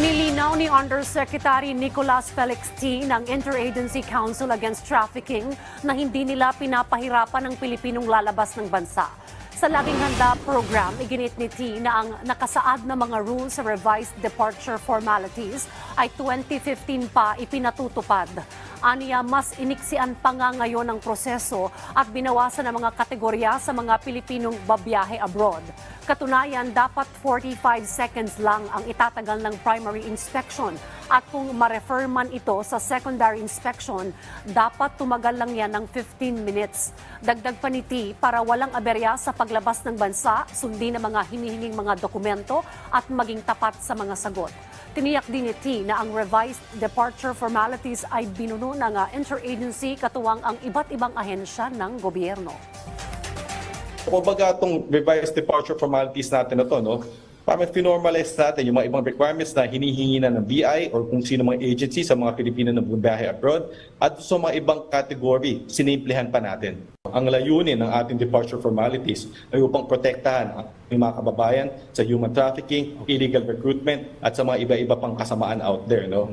Nilinaw ni Undersecretary Nicolas Felix T. ng Interagency Council Against Trafficking na hindi nila pinapahirapan ang Pilipinong lalabas ng bansa. Sa Laging Handa program, iginit ni T na ang nakasaad na mga rules sa revised departure formalities ay 2015 pa ipinatutupad. Aniya, mas iniksian pa nga ngayon ang proseso at binawasan ang mga kategorya sa mga Pilipinong babiyahe abroad. Katunayan, dapat 45 seconds lang ang itatagal ng primary inspection at kung ma-refer man ito sa secondary inspection, dapat tumagal lang yan ng 15 minutes. Dagdag pa ni T, para walang aberya sa paglabas ng bansa, sundin ang mga hinihinging mga dokumento at maging tapat sa mga sagot. Tiniyak din ni T na ang revised departure formalities ay binuno ng interagency katuwang ang iba't ibang ahensya ng gobyerno. Kumbaga itong revised departure formalities natin na to, no? Parang finormalize natin yung mga ibang requirements na hinihingi na ng BI or kung sino mga agency sa mga Pilipino na bumiyahe abroad at sa mga ibang category, sinimplihan pa natin. Ang layunin ng ating departure formalities ay upang protektahan ang mga kababayan sa human trafficking, illegal recruitment at sa mga iba-iba pang kasamaan out there. No?